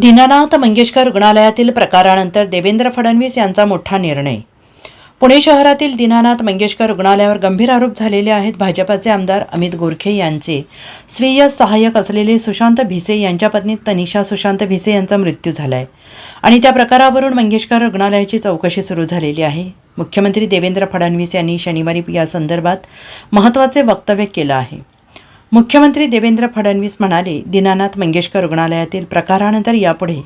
दीनानाथ मंगेशकर रुग्णालयातील प्रकारानंतर देवेंद्र फडणवीस यांचा मोठा निर्णय. पुणे शहरातील दीनानाथ मंगेशकर रुग्णालयावर गंभीर आरोप झालेले आहेत. भाजपाचे आमदार अमित गोरखे यांचे स्वीय सहाय्यक असलेले सुशांत भिसे यांच्या पत्नी तनिषा सुशांत भिसे यांचा मृत्यू झाला आहे आणि त्या प्रकारावरून मंगेशकर रुग्णालयाची चौकशी सुरू झालेली आहे. मुख्यमंत्री देवेंद्र फडणवीस यांनी शनिवारी या संदर्भात महत्त्वाचे वक्तव्य केलं आहे. मुख्यमंत्री देवेंद्र फडणवीस म्हणाले दीनानाथ मंगेशकर रुग्णालयातील प्रकारानंतर यापुढे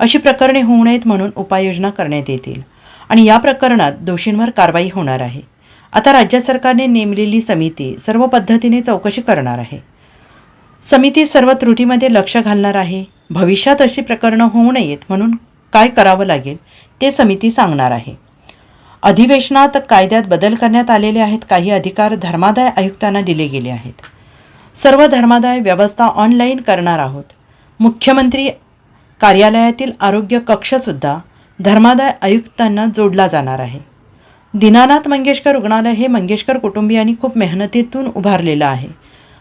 अशी प्रकरणे होऊ नयेत म्हणून उपाययोजना करण्यात येतील आणि या प्रकरणात दोषींवर कारवाई होणार आहे. आता राज्य सरकारने नेमलेली समिती सर्व पद्धतीने चौकशी करणार आहे. समिती सर्व त्रुटीमध्ये लक्ष घालणार आहे. भविष्यात अशी प्रकरणं होऊ नयेत म्हणून काय करावं लागेल ते समिती सांगणार आहे. अधिवेशनात कायद्यात बदल करण्यात आलेले आहेत काही अधिकार धर्मादाय आयुक्तांना दिले गेले आहेत. सर्व धर्मादाय व्यवस्था ऑनलाईन करणार आहोत. मुख्यमंत्री कार्यालयातील आरोग्य कक्षसुद्धा धर्मादाय आयुक्तांना जोडला जाणार आहे. दीनानाथ मंगेशकर रुग्णालय हे मंगेशकर कुटुंबियांनी खूप मेहनतीतून उभारलेलं आहे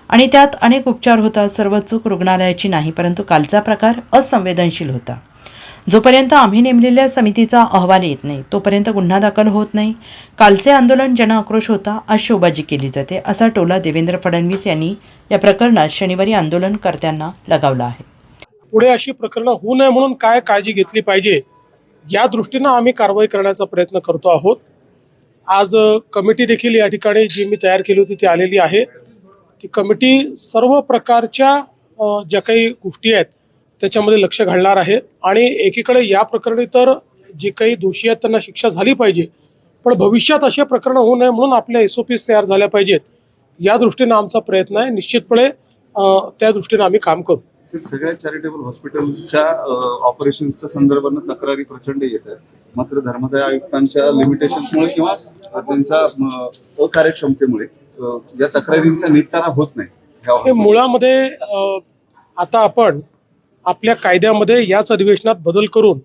आणि त्यात अनेक उपचार होतात सर्व चूक रुग्णालयाची नाही परंतु कालचा प्रकार असंवेदनशील होता. जोपर्यंत आम्ही नेमलेल्या समितीचा अहवाल येत नाही तोपर्यंत गुन्हा दाखल होत नाही. कालचे आंदोलन जनआक्रोश होता आज शोबाजी केली जाते असा टोला देवेंद्र फडणवीस यांनी या प्रकरणात शनिवारी आंदोलनकर्त्यांना लगावला आहे. पुढे अशी प्रकरणं होऊ नये म्हणून काय काळजी घेतली पाहिजे या दृष्टीनं आम्ही कारवाई करण्याचा प्रयत्न करतो आहोत. आज कमिटी देखील या ठिकाणी जी मी तयार केली होती ती आलेली आहे. ती कमिटी सर्व प्रकारच्या ज्या काही गोष्टी आहेत त्याच्यामध्ये लक्ष घालणार आहे. आणि एकीकडे या प्रकरणी तर जे काही दोषी आहेत त्यांना शिक्षा झाली पाहिजे. पण भविष्यात असे प्रकरणं होऊ नये म्हणून आपल्या एस ओ पीज तयार झाल्या पाहिजेत. या दृष्टीनं आमचा प्रयत्न आहे. निश्चितपणे त्या दृष्टीनं आम्ही काम करू. सर सगळ्या चॅरिटेबल हॉस्पिटलच्या ऑपरेशनच्या संदर्भानं तक्रारी प्रचंड येत आहेत. मात्र धर्मदाय आयुक्तांच्या लिमिटेशन्समुळे किंवा त्यांच्या अकार्यक्षमतेमुळे या तक्रारींचा निपटारा होत नाही. हे मुळामध्ये आता आपण आपल्या कायद्यामध्ये याच अधिवेशनात बदल करून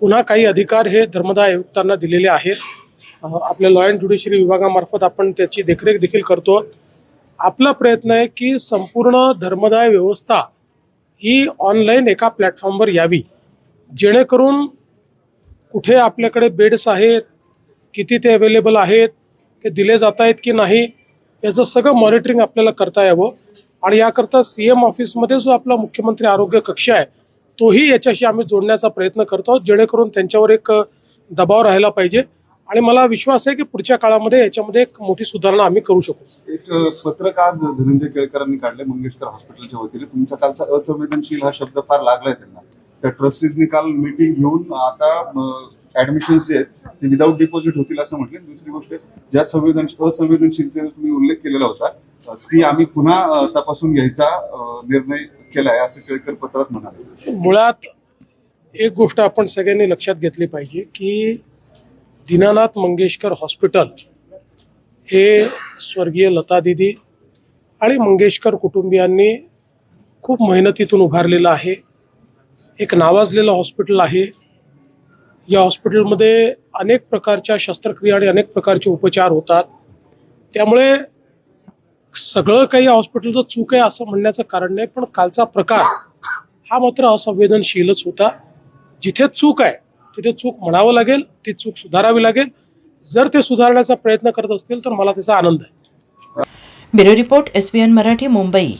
पुन्हा काही अधिकार हे धर्मदाय आयुक्तांना दिलेले आहेत. आपल्या लॉ अँड ज्युडिशरी विभागामार्फत आपण त्याची देखरेख देखील करतो. आपला प्रयत्न आहे की संपूर्ण धर्मदाय व्यवस्था ही ऑनलाईन एका प्लॅटफॉर्मवर यावी. जेणेकरून कुठे आपल्याकडे बेड्स आहेत किती ते अवेलेबल आहेत ते दिले जात आहेत की नाही याचं सगळं मॉनिटरिंग आपल्याला करता यावं. आणि याकरता सी एम ऑफिसमध्ये जो आपला मुख्यमंत्री आरोग्य कक्ष आहे तोही याच्याशी आम्ही जोडण्याचा प्रयत्न करतो आहोत जेणेकरून त्यांच्यावर एक दबाव राहायला पाहिजे. आणि मला विश्वास आहे की पुढच्या काळामध्ये याच्यामध्ये एक मोठी सुधारणा आम्ही करू शकू. एक पत्रक आज धनंजय केळकरांनी काढले मंगेशकर हॉस्पिटलच्या वतीने. तुमचा कालचा असंवेदनशील हा शब्द फार लागलाय त्यांना. त्या ट्रस्टीजनी काल मीटिंग घेऊन आता ऍडमिशन जे आहेत ते विदाऊट डिपॉझिट होतील असं म्हटले. दुसरी गोष्ट ज्या संवेदनशील असंवेदनशीलतेचा तुम्ही उल्लेख केलेला होता ती आम्ही पुन्हा तपासून घ्यायचा निर्णय केलाय असं केळकर पत्रात म्हणाले. मुळात एक गोष्ट आपण सगळ्यांनी लक्षात घेतली पाहिजे की दीनानाथ मंगेशकर हॉस्पिटल हे स्वर्गीय लता दिदी आणि मंगेशकर कुटुंबियांनी खूप मेहनतीतून उभारलेलं आहे. एक नावाजलेलं हॉस्पिटल आहे. या हॉस्पिटलमध्ये अनेक प्रकारच्या शस्त्रक्रिया आणि अनेक प्रकारचे उपचार होतात. त्यामुळे सगळं काही या हॉस्पिटलचं चूक आहे असं म्हणण्याचं कारण नाही पण कालचा प्रकार हा मात्र असंवेदनशीलच होता. जिथे चूक आहे तिथे चूक म्हणावं लागेल ती चूक सुधारावी लागेल. जर ते सुधारण्याचा प्रयत्न करत असतील तर मला त्याचा आनंद आहे. Bureau report S Marathi Mumbai.